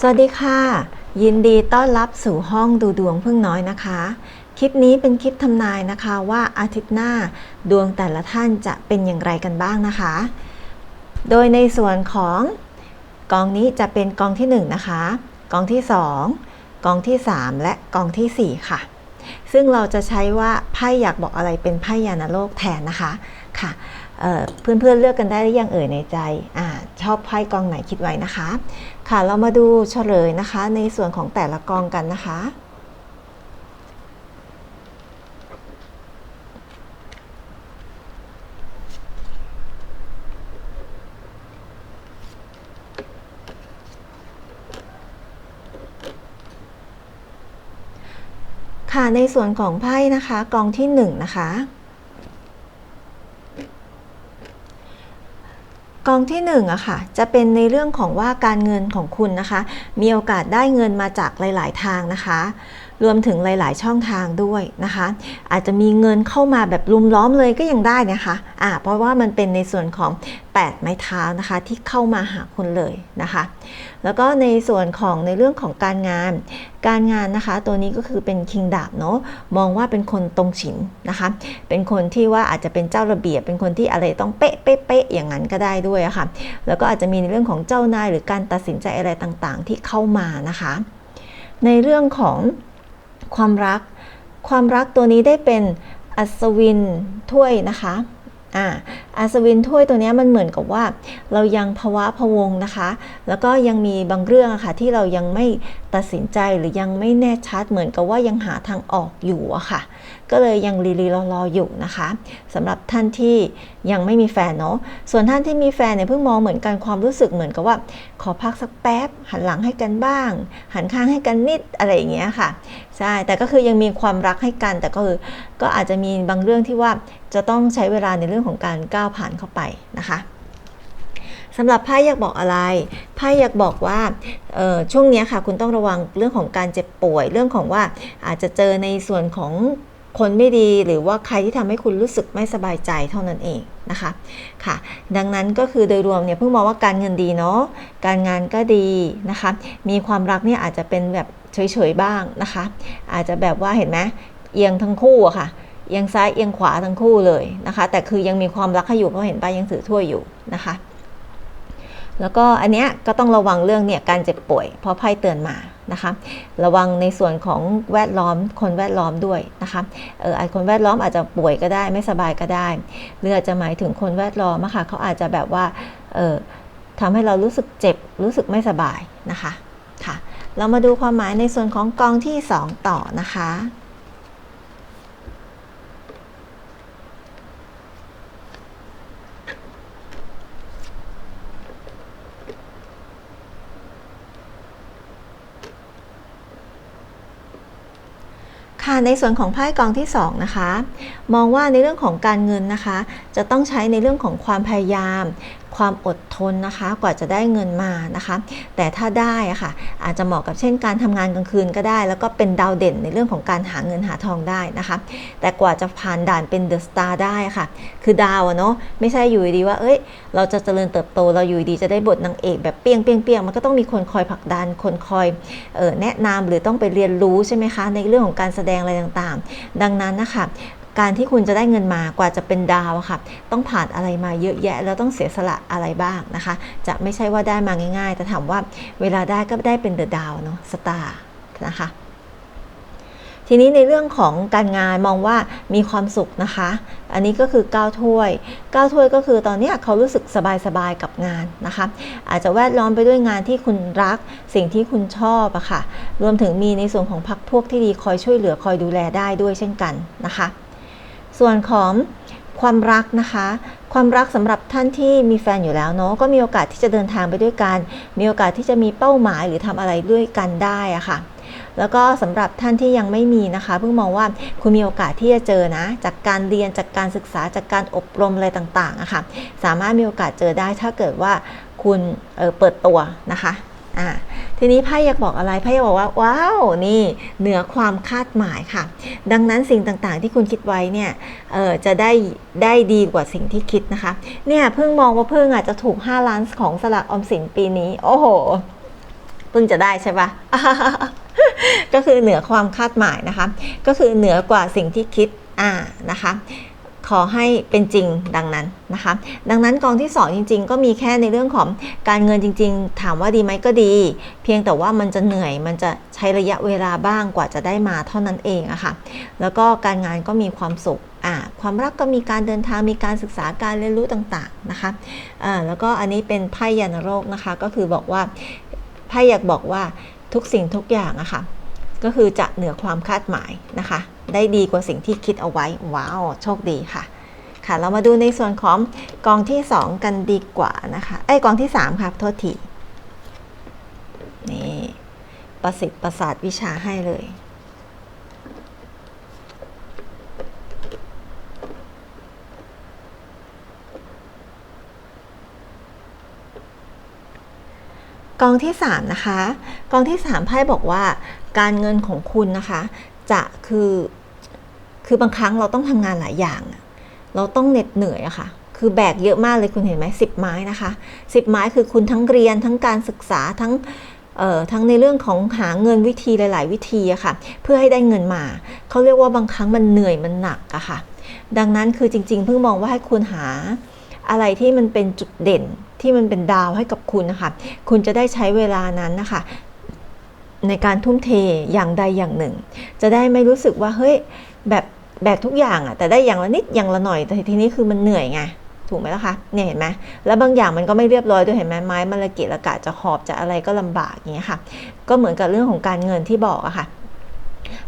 สวัสดีค่ะ ยินดีต้อนรับสู่ห้องดูดวงพึ่งน้อยนะคะ คลิปนี้เป็นคลิปทำนายนะคะว่าอาทิตย์หน้าดวงแต่ละท่านจะเป็นอย่างไรกันบ้างนะคะ โดยในส่วนของกองนี้จะเป็นกองที่ 1 นะคะ กองที่ 2 กองที่ 3 และกองทีสี่4 ค่ะ ซึ่งเราจะใช้ว่าไพ่อยากบอกอะไรเป็นไพ่ยานโลกแทนนะคะค่ะเอ่อเพื่อนๆเลือกกันได้หรือยังเอ่ยในใจอา อบไพ่กองไหนคิดไว้นะคะ ค่ะเรามาดูเฉลยนะคะ ในส่วนของแต่ละกองกันนะคะค่ะในส่วนของไพ่นะคะกองที่หนึ่งนะคะ กองที่1อะค่ะ จะเป็นในเรื่องของว่าการเงินของคุณนะคะ มีโอกาสได้เงินมาจากหลาย ๆ ทางนะคะ รวมถึงหลาย ๆ ช่องทางด้วยนะคะ อาจจะมีเงินเข้ามาแบบลุมล้อมเลยก็ยังได้นะคะอ่าเพราะว่ามันเป็นในส่วนของ 8 ไม้เท้านะคะที่เข้ามาหาคุณเลยนะคะ แล้วก็ในส่วนของในเรื่องของการงาน การงานนะคะ ตัวนี้ก็คือเป็นคิงดาบเนาะมองว่าเป็นคนตรงฉินนะคะ เป็นคนที่ว่าอาจจะเป็นเจ้าระเบียบ เป็นคนที่อะไรต้องเป๊ะเป๊ะเป๊ะอย่างนั้นก็ได้ด้วยะค่ะแล้วก็อาจจะมีในเรื่องของเจ้านายหรือการตัดสินใจอะไรต่างๆ ที่เข้ามานะคะ ในเรื่องของ ความรัก ความรักตัวนี้ได้เป็นอัศวินถ้วยนะคะอ่าอัศวินถ้วยตัวนี้มันเหมือนกับว่า เรายังภาวะพวงนะคะ แล้วก็ยังมีบางเรื่องะค่ะที่เรายังไม่ตัดสินใจหรือยังไม่แน่ชัดเหมือนกับว่ายังหาทางออกอยู่อะค่ะ ก็เลยยังรีรีรอรออยู่นะคะสำหรับท่านที่ยังไม่มีแฟนเนาะส่วนท่านที่มีแฟนเนี่ยเพิ่งมองเหมือนกันความรู้สึกเหมือนกับว่า ขอพักสักแป๊บ หันหลังให้กันบ้าง หันข้างให้กันนิดอะไรอย่างเงี้ยค่ะใช่แต่ก็คือยังมีความรักให้กัน แต่ก็คือก็อาจจะมีบางเรื่องที่ว่าจะต้องใช้เวลาในเรื่องของการก้าวผ่านเข้าไปนะคะ สำหรับไพ่อยากบอกอะไรไพ่อยากบอกว่าช่วงนี้ค่ะคุณต้องระวังเรื่องของการเจ็บป่วย เรื่องของว่าอาจจะเจอในส่วนของคนไม่ดีหรือว่าใครที่ทำให้คุณรู้สึกไม่สบายใจเท่านั้นเองนะคะค่ะ ดังนั้นก็คือโดยรวมเนี่ยเพิ่งมองว่าการเงินดีเนาะการงานก็ดีนะคะ มีความรักเนี่ยอาจจะเป็นแบบเฉยๆบ้างนะคะ อาจจะแบบว่าเห็นไหมเอียงทั้งคู่อะค่ะเอียงซ้ายเอียงขวาทั้งคู่เลยนะคะ แต่คือยังมีความรักให้อยู่เพราะเห็นป้ายังถือถ้วยอยู่นะคะ แล้วก็อันเนี้ยก็ต้องระวังเรื่องเนี่ยการเจ็บป่วย เพราะไพ่เตือนมานะคะ ระวังในส่วนของแวดล้อมคนแวดล้อมด้วยนะคะเออคนแวดล้อมอาจจะป่วยก็ได้ไม่สบายก็ได้หรืออาจจะหมายถึงคนแวดล้อมอะค่ะเขาอาจจะแบบว่าเออทำให้เรารู้สึกเจ็บรู้สึกไม่สบายนะคะค่ะ เรามาดูความหมายในส่วนของกองที่ 2 ต่อนะคะ ในส่วนของไพ่กองที่2นะคะ มองว่าในเรื่องของการเงินนะคะ จะต้องใช้ในเรื่องของความพยายาม ความอดทนนะคะ กว่าจะได้เงินมานะคะ แต่ถ้าได้อะค่ะ อาจจะเหมาะกับเช่นการทำงานกลางคืนก็ได้ แล้วก็เป็นดาวเด่นในเรื่องของการหาเงินหาทองได้นะคะ แต่กว่าจะผ่านด่านเป็นเดอะสตาร์ได้ค่ะ คือดาวอะเนาะไม่ใช่อยู่ดีว่าเอ้ย เราจะเจริญเติบโตเราอยู่ดีจะได้บทนางเอกแบบเปี้ยงเปี้ยงเปี้ยงมันก็ต้องมีคนคอยผลักดันคนคอยเออแนะนำหรือต้องไปเรียนรู้ใช่ไหมคะ ในเรื่องของการแสดงอะไรต่างๆ ดังนั้นนะคะ การที่คุณจะได้เงินมากว่าจะเป็นดาวค่ะ ต้องผ่านอะไรมาเยอะแยะ แล้วต้องเสียสละอะไรบ้างนะคะ จะไม่ใช่ว่าได้มาง่าย ๆ แต่ถามว่าเวลาได้ก็ได้เป็นเดอะดาวเนาะสตาร์นะคะทีนี้ในเรื่องของการงานมองว่ามีความสุขนะคะ อันนี้ก็คือ9ถ้วย9ถ้วยก็คือตอนนี้เขารู้สึกสบายๆกับงานนะคะ อาจจะแวดล้อมไปด้วยงานที่คุณรัก สิ่งที่คุณชอบอะค่ะ รวมถึงมีในส่วนของพักพวกที่ดีคอยช่วยเหลือคอยดูแลได้ด้วยเช่นกันนะคะ ส่วนของความรักนะคะ ความรักสำหรับท่านที่มีแฟนอยู่แล้วเนาะก็มีโอกาสที่จะเดินทางไปด้วยกัน มีโอกาสที่จะมีเป้าหมายหรือทำอะไรด้วยกันได้อะค่ะแล้วก็สำหรับท่านที่ยังไม่มีนะคะ เพิ่งมองว่าคุณมีโอกาสที่จะเจอนะ จากการเรียนจากการศึกษาจากการอบรมอะไรต่างๆอะค่ะสามารถมีโอกาสเจอได้ถ้าเกิดว่าคุณเเปิดตัวนะคะ อ่าทีนี้ไพ่อยากบอกอะไรไพ่อยากบอกว่าว้าวนี่เหนือความคาดหมายค่ะ ดังนั้นสิ่งต่างๆที่คุณคิดไว้เนี่ยเออจะได้ได้ดีกว่าสิ่งที่คิดนะคะเนี่ยเพิ่งมองว่าเพิ่งอาจจะถูก 5 ล้านของสลากออมสินปีนี้ โอ้โหเพิ่งจะได้ใช่ปะก็คือเหนือความคาดหมายนะคะ ก็คือเหนือกว่าสิ่งที่คิดอ่านะคะ ขอให้เป็นจริงดังนั้นนะคะ ดังนั้นกองที่ 2 จริง ๆ ก็มีแค่ในเรื่องของการเงินจริง ๆ ถามว่าดีไหมก็ดี เพียงแต่ว่ามันจะเหนื่อยมันจะใช้ระยะเวลาบ้างกว่าจะได้มาเท่านั้นเองอะค่ะแล้วก็การงานก็มีความสุขอ่าความรักก็มีการเดินทางมีการศึกษาการเรียนรู้ต่างๆนะคะอ่าแล้วก็อันนี้เป็นไพ่ยานโรคนะคะก็คือบอกว่าไพ่อยากบอกว่าทุกสิ่งทุกอย่างอะค่ะก็คือจะเหนือความคาดหมายนะคะ ได้ดีกว่าสิ่งที่คิดเอาไว้ ว้าว โชคดีค่ะ ค่ะ เรามาดูในส่วนของกองที่ 2 กันดีกว่านะคะ เอ้ยกองที่ 3ครับโทษทีนี่ประสิทธิ์ประสาทวิชาให้เลยกองที่ 3 นะคะ กองที่ 3 ไพ่บอกว่า การเงินของคุณนะคะ จะคือ คือบางครั้งเราต้องทำงานหลายอย่าง เราต้องเหน็ดเหนื่อยอะค่ะ คือแบกเยอะมากเลยคุณเห็นไหมสิบไม้นะคะสิบไม้คือคุณทั้งเรียนทั้งการศึกษาทั้งเอ่อทั้งในเรื่องของหาเงินวิธีหลาย ๆ วิธีอะค่ะ เพื่อให้ได้เงินมา เขาเรียกว่าบางครั้งมันเหนื่อยมันหนักอะค่ะ ดังนั้นคือจริง ๆ เพิ่งมองว่าให้คุณหาอะไรที่มันเป็นจุดเด่นที่มันเป็นดาวให้กับคุณนะคะ คุณจะได้ใช้เวลานั้นนะคะ ในการทุ่มเทอย่างใดอย่างหนึ่ง จะได้ไม่รู้สึกว่าเฮ้ยแบบ แบกทุกอย่างอะแต่ได้อย่างละนิดอย่างละหน่อยแต่ทีนี้คือมันเหนื่อยไงถูกไหมล่ะคะเนี่ยเห็นไหมแล้วบางอย่างมันก็ไม่เรียบร้อยด้วยเห็นไหมไม้มันละเกะละกะจะหอบจะอะไรก็ลำบากอย่างเงี้ยค่ะ ก็เหมือนกับเรื่องของการเงินที่บอกอะค่ะ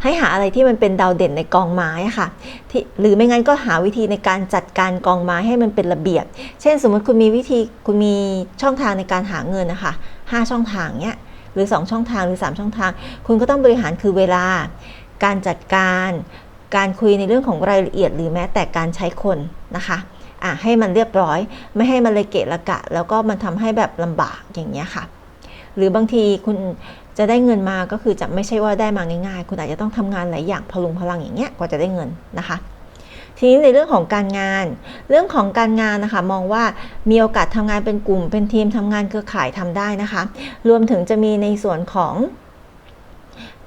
ให้หาอะไรที่มันเป็นดาวเด่นในกองไม้ค่ะที่หรือไม่งั้นก็หาวิธีในการจัดการกองไม้ให้มันเป็นระเบียบ เช่น สมมติคุณมีวิธีคุณมีช่องทางในการหาเงินนะคะห้าช่องทางเนี้ยหรือ 2 ช่องทางหรือ 3 ช่องทาง คุณก็ต้องบริหารคือเวลาการจัดการ การคุยในเรื่องของรายละเอียดหรือแม้แต่การใช้คนนะคะอะให้มันเรียบร้อย ไม่ให้มันเลยเกะละกะ แล้วก็มันทำให้แบบลำบากอย่างเงี้ยค่ะ หรือบางทีคุณจะได้เงินมาก็คือจะไม่ใช่ว่าได้มาง่ายๆ คุณอาจจะต้องทำงานหลายอย่างพลุงพลังอย่างเงี้ยกว่าจะได้เงินนะคะทีนี้ในเรื่องของการงาน เรื่องของการงานนะคะมองว่ามีโอกาสทำงานเป็นกลุ่มเป็นทีมทำงานเครือข่ายทำได้นะคะ รวมถึงจะมีในส่วนของ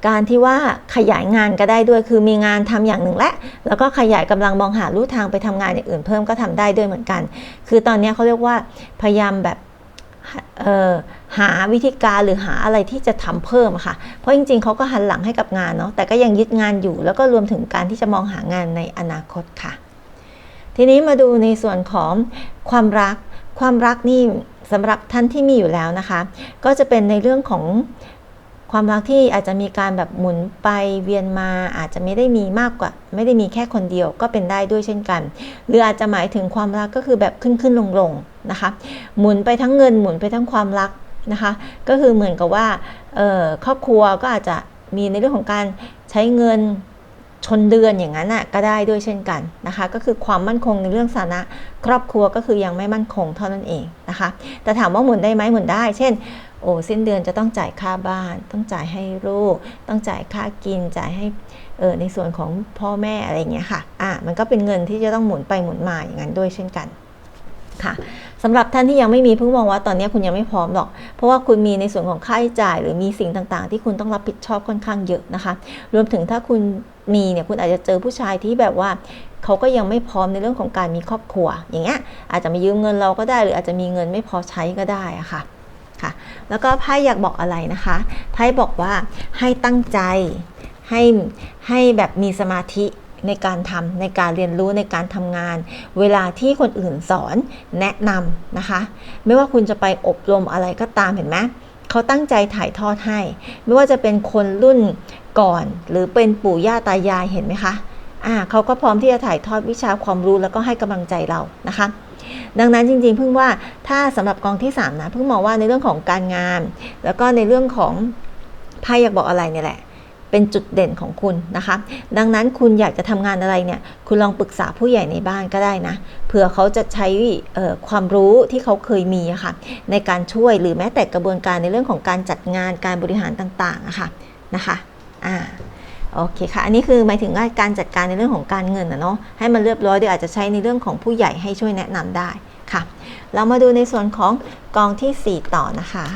การที่ว่าขยายงานก็ได้ด้วย คือมีงานทำอย่างหนึ่งและ แล้วก็ขยายกำลังมองหาลู่ทางไปทำงานอย่างอื่นเพิ่มก็ทำได้ด้วยเหมือนกัน คือตอนนี้เขาเรียกว่าพยายามแบบหาวิธีการหรือหาอะไรที่จะทำเพิ่มค่ะ เพราะจริงๆเขาก็หันหลังให้กับงานเนาะ แต่ก็ยังยึดงานอยู่ แล้วก็รวมถึงการที่จะมองหางานในอนาคตค่ะ ทีนี้มาดูในส่วนของความรัก ความรักนี่สำหรับท่านที่มีอยู่แล้วนะคะ ก็จะเป็นในเรื่องของ ความรักที่อาจจะมีการแบบหมุนไปเวียนมาอาจจะไม่ได้มีมากกว่า ไม่ได้มีแค่คนเดียวก็เป็นได้ด้วยเช่นกัน หรืออาจจะหมายถึงความรักก็คือแบบขึ้นขึ้นลงลงๆนะคะ หมุนไปทั้งเงินหมุนไปทั้งความรักนะคะ ก็คือเหมือนกับว่าครอบครัวก็อาจจะมีในเรื่องของการใช้เงินชนเดือนอย่างนั้นน่ะก็ได้ด้วยเช่นกันนะคะ ก็คือความมั่นคงในเรื่องฐานะ ครอบครัวก็คือยังไม่มั่นคงเท่านั้นเองนะคะ แต่ถามว่าหมุนได้ไหมหมุนได้ เช่น โอ้สิ้นเดือนจะต้องจ่ายค่าบ้าน ต้องจ่ายให้ลูก ต้องจ่ายค่ากิน จ่ายให้เออในส่วนของพ่อแม่อะไรอย่างเงี้ยค่ะอะ มันก็เป็นเงินที่จะต้องหมุนไปหมุนมาอย่างนั้นด้วยเช่นกันค่ะสำหรับท่านที่ยังไม่มีเพิ่งมองว่าตอนนี้คุณยังไม่พร้อมหรอก เพราะว่าคุณมีในส่วนของค่าใช้จ่าย หรือมีสิ่งต่างๆ ที่คุณต้องรับผิดชอบค่อนข้างเยอะนะคะ รวมถึงถ้าคุณมีเนี่ยคุณอาจจะเจอผู้ชายที่แบบว่าเขาก็ยังไม่พร้อมในเรื่องของการมีครอบครัว อย่างเงี้ยอาจจะมายืมเงินเราก็ได้ หรืออาจจะมีเงินไม่พอใช้ก็ได้อะค่ะ ค่ะ แล้วก็ไพ่อยากบอกอะไรนะคะไพ่บอกว่าให้ตั้งใจให้ให้แบบมีสมาธิในการทำในการเรียนรู้ในการทำงาน เวลาที่คนอื่นสอนแนะนำนะคะ ไม่ว่าคุณจะไปอบรมอะไรก็ตามเห็นไหมเขาตั้งใจถ่ายทอดให้ ไม่ว่าจะเป็นคนรุ่นก่อน หรือเป็นปู่ย่าตายายเห็นไหมคะอ่าเขาก็พร้อมที่จะถ่ายทอดวิชาความรู้แล้วก็ให้กำลังใจเรานะคะ ดังนั้นจริงๆ เพิ่งว่าถ้าสำหรับกองที่3นะเพิ่งมองว่าในเรื่องของการงาน แล้วก็ในเรื่องของไพ่อยากบอกอะไรเนี่ยแหละเป็นจุดเด่นของคุณนะคะ ดังนั้นคุณอยากจะทำงานอะไรเนี่ย คุณลองปรึกษาผู้ใหญ่ในบ้านก็ได้นะ เผื่อเขาจะใช้ความรู้ที่เขาเคยมีะค่ะ ในการช่วยหรือแม้แต่กระบวนการในเรื่องของการจัดงานการบริหารต่างๆอะค่ะนะคะ อ่า โอเคค่ะ อันนี้คือหมายถึงว่าการจัดการในเรื่องของการเงินนะเนาะ ให้มันเรียบร้อยเดี๋ยวอาจจะใช้ในเรื่องของผู้ใหญ่ให้ช่วยแนะนำได้ค่ะ เรามาดูในส่วนของกองที่ 4 ต่อนะคะ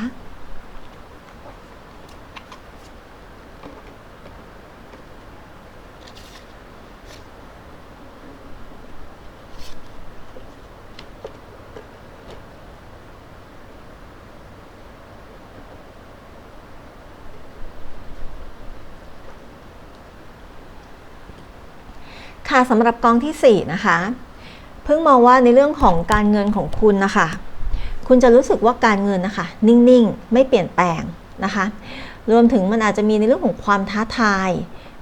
ค่ะสำหรับกองทีสี่ 4 นะคะ เพิ่งมองว่าในเรื่องของการเงินของคุณนะคะ คุณจะรู้สึกว่าการเงินนะคะ นิ่งๆ ไม่เปลี่ยนแปลงนะคะ รวมถึงมันอาจจะมีในเรื่องของความท้าทาย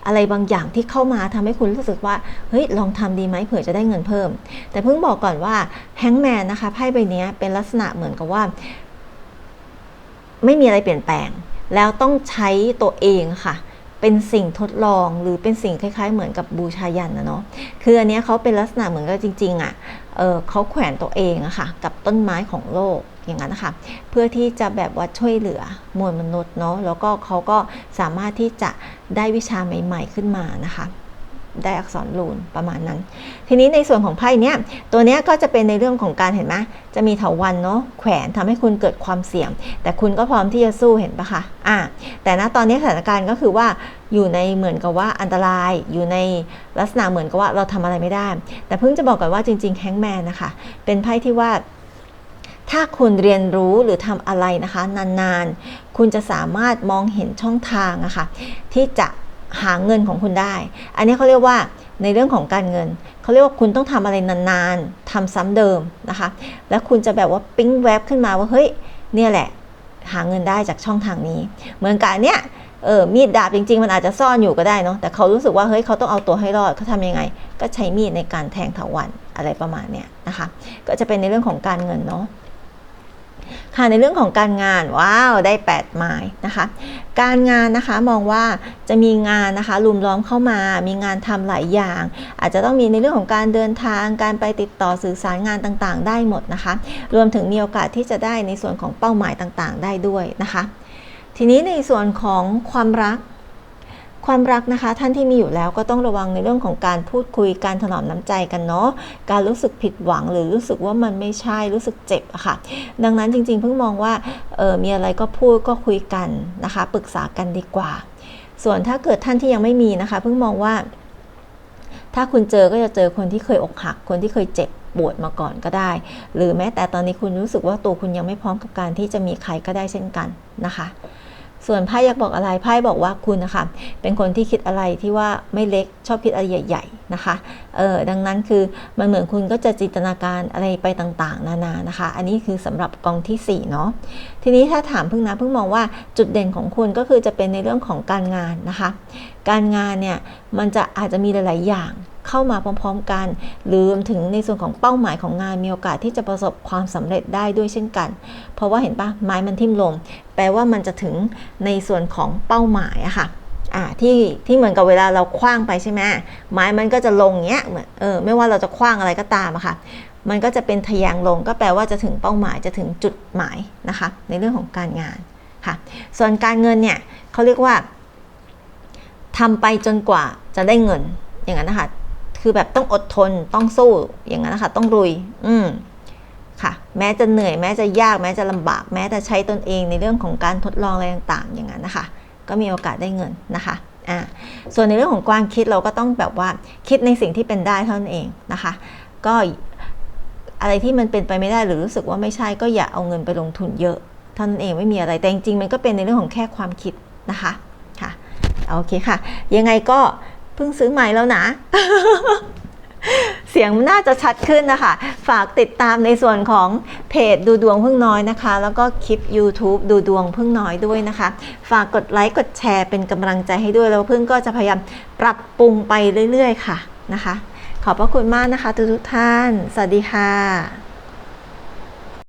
อะไรบางอย่างที่เข้ามาทำให้คุณรู้สึกว่า เฮ้ย ลองทำดีไหมเผื่อจะได้เงินเพิ่ม แต่เพิ่งบอกก่อนว่าแฮงแมนนะคะไพ่ใบนี้เป็นลักษณะเหมือนกับว่า ไม่มีอะไรเปลี่ยนแปลง แล้วต้องใช้ตัวเองค่ะ เป็นสิ่งทดลองหรือเป็นสิ่งคล้ายๆ เหมือนกับบูชายันนะเนาะคืออันนี้เขาเป็นลักษณะเหมือนกับจริงๆอะ่ะเเขาแขวนตัวเองอะค่ะกับต้นไม้ของโลกอย่างนั้นนะคะเพื่อที่จะแบบว่าช่วยเหลือมวลมนุษย์เนาะแล้วก็เขาก็สามารถที่จะได้วิชาใหม่ ๆขึ้นมานะคะ ได้อักษรรูนประมาณนั้น ทีนี้ในส่วนของไพ่เนี้ยตัวเนี้ยก็จะเป็นในเรื่องของการเห็นไหมจะมีเถาวันเนาะแขวนทำให้คุณเกิดความเสี่ยง แต่คุณก็พร้อมที่จะสู้เห็นปะคะอ่าแต่ณตอนนี้สถานการณ์ก็คือว่าอยู่ในเหมือนกับว่าอันตรายอยู่ในลักษณะเหมือนกับว่าเราทำอะไรไม่ได้ แต่เพิ่งจะบอกก่อนว่าจริงๆแฮงแมนนะคะเป็นไพ่ที่ว่าถ้าคุณเรียนรู้หรือทำอะไรนะคะ นานๆ คุณจะสามารถมองเห็นช่องทางอะคะ่ะที่จะ หาเงินของคุณได้ อันนี้เขาเรียกว่าในเรื่องของการเงิน เขาเรียกว่าคุณต้องทำอะไรนานๆทำซ้ำเดิมนะคะ แล้วคุณจะแบบว่าปิ๊งแวบขึ้นมาว่าเฮ้ยเนี่ยแหละ หาเงินได้จากช่องทางนี้ เหมือนกับเนี้ยเออมีดดาบจริง ๆ มันอาจจะซ่อนอยู่ก็ได้เนาะแต่เขารู้สึกว่าเฮ้ยเขาต้องเอาตัวให้รอดเขาทำยังไง ก็ใช้มีดในการแทงถาวันอะไรประมาณเนี้ยนะคะ ก็จะเป็นในเรื่องของการเงินเนาะ ค่ะในเรื่องของการงานว้าวได้ 8 ไม้นะคะ การงานนะคะมองว่าจะมีงานนะคะลุมล้อมเข้ามา มีงานทำหลายอย่าง อาจจะต้องมีในเรื่องของการเดินทางการไปติดต่อสื่อสารงานต่างๆ ได้หมดนะคะ รวมถึงมีโอกาสที่จะได้ในส่วนของเป้าหมายต่างๆ ได้ด้วยนะคะ ทีนี้ในส่วนของความรัก ความรักนะคะ ท่านที่มีอยู่แล้วก็ต้องระวังในเรื่องของการพูดคุยการถนอมน้ำใจกันเนาะการรู้สึกผิดหวังหรือรู้สึกว่ามันไม่ใช่รู้สึกเจ็บอะค่ะ ดังนั้นจริงๆเพิ่งมองว่าเออมีอะไรก็พูดก็คุยกันนะคะปรึกษากันดีกว่า ส่วนถ้าเกิดท่านที่ยังไม่มีนะคะ เพิ่งมองว่า ถ้าคุณเจอก็จะเจอคนที่เคยอกหัก คนที่เคยเจ็บปวดมาก่อนก็ได้ หรือแม้แต่ตอนนี้คุณรู้สึกว่าตัวคุณยังไม่พร้อมกับการที่จะมีใครก็ได้เช่นกันนะคะ ส่วนไพ่อยากบอกอะไรไพ่บอกว่าคุณนะคะ เป็นคนที่คิดอะไรที่ว่าไม่เล็กชอบคิดอะไรใหญ่ ๆนะคะเออดังนั้นคือมันเหมือนคุณก็จะจินตนาการอะไรไปต่างๆ นานานะคะ อันนี้คือสำหรับกองที่4เนาะทีนี้ถ้าถามพึ่งนะพึ่งมองว่าจุดเด่นของคุณก็คือจะเป็นในเรื่องของการงานนะคะ การงานเนี่ยมันจะอาจจะมีหลาย ๆ อย่าง เข้ามาพร้อมๆ กันหรืมถึงในส่วนของเป้าหมายของงานมีโอกาสที่จะประสบความสำเร็จได้ด้วยเช่นกัน เพราะว่าเห็นปะไม้มันทิ่มลง แปลว่ามันจะถึงในส่วนของเป้าหมายอะค่ะที่ที่เหมือนกับเวลาเราคว้างไปใช่ไหมไม้มันก็จะลงเงี้ยเหมือนเออไม่ว่าเราจะคว้างอะไรก็ตามอะค่ะ มันก็จะเป็นทะแยงลงก็แปลว่าจะถึงเป้าหมายจะถึงจุดหมายนะคะ ในเรื่องของการงานค่ะ ส่วนการเงินเนี่ยเขาเรียกว่าทำไปจนกว่าจะได้เงินอย่างนั้นนะคะ คือแบบต้องอดทนต้องสู้อย่างนั้นนะคะต้องลุย อืมค่ะ แม้จะเหนื่อยแม้จะยากแม้จะลำบาก แม้จะใช้ตนเองในเรื่องของการทดลองอะไรต่างๆ อย่างนั้นนะคะ ก็มีโอกาสได้เงินนะคะอ่าส่วนในเรื่องของความคิดเราก็ต้องแบบว่าคิดในสิ่งที่เป็นได้เท่านั้นเองนะคะ ก็อะไรที่มันเป็นไปไม่ได้หรือรู้สึกว่าไม่ใช่ก็อย่าเอาเงินไปลงทุนเยอะเท่านั้นเองไม่มีอะไรแต่จริงๆมันก็เป็นในเรื่องของแค่ความคิดนะคะค่ะโอเคค่ะ ยังไงก็ เพิ่งซื้อใหม่แล้วนะ เสียงน่าจะชัดขึ้นนะคะ ฝากติดตามในส่วนของเพจดูดวงพึ่งน้อยนะคะ แล้วก็คลิป YouTube ดูดวงพึ่งน้อยด้วยนะคะ ฝากกดไลค์กดแชร์เป็นกำลังใจให้ด้วยแล้วพึ่งก็จะพยายามปรับปรุงไปเรื่อย ๆ ค่ะนะคะ ขอบพระคุณมากนะคะทุกท่าน สวัสดีค่ะ